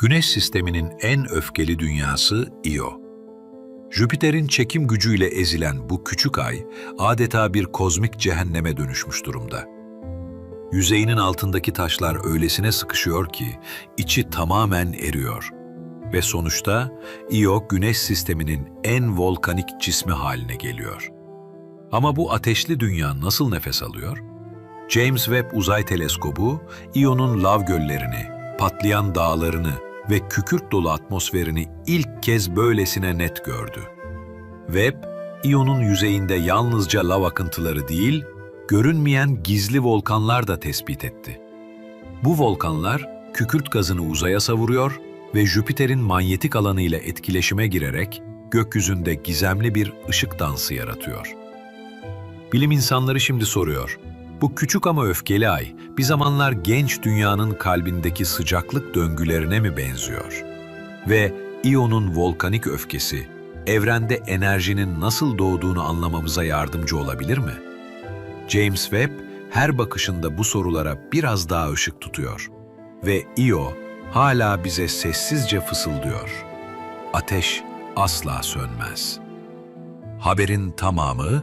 Güneş sisteminin en öfkeli dünyası Io. Jüpiter'in çekim gücüyle ezilen bu küçük ay adeta bir kozmik cehenneme dönüşmüş durumda. Yüzeyinin altındaki taşlar öylesine sıkışıyor ki içi tamamen eriyor. Ve sonuçta Io güneş sisteminin en volkanik cismi haline geliyor. Ama bu ateşli dünya nasıl nefes alıyor? James Webb Uzay Teleskobu, Io'nun lav göllerini, patlayan dağlarını ve kükürt dolu atmosferini ilk kez böylesine net gördü. Webb, Io'nun yüzeyinde yalnızca lav akıntıları değil, görünmeyen gizli volkanlar da tespit etti. Bu volkanlar kükürt gazını uzaya savuruyor ve Jüpiter'in manyetik alanı ile etkileşime girerek gökyüzünde gizemli bir ışık dansı yaratıyor. Bilim insanları şimdi soruyor. Bu küçük ama öfkeli ay bir zamanlar genç dünyanın kalbindeki sıcaklık döngülerine mi benziyor? Ve İO'nun volkanik öfkesi evrende enerjinin nasıl doğduğunu anlamamıza yardımcı olabilir mi? James Webb her bakışında bu sorulara biraz daha ışık tutuyor. Ve Io hala bize sessizce fısıldıyor. Ateş asla sönmez. Haberin tamamı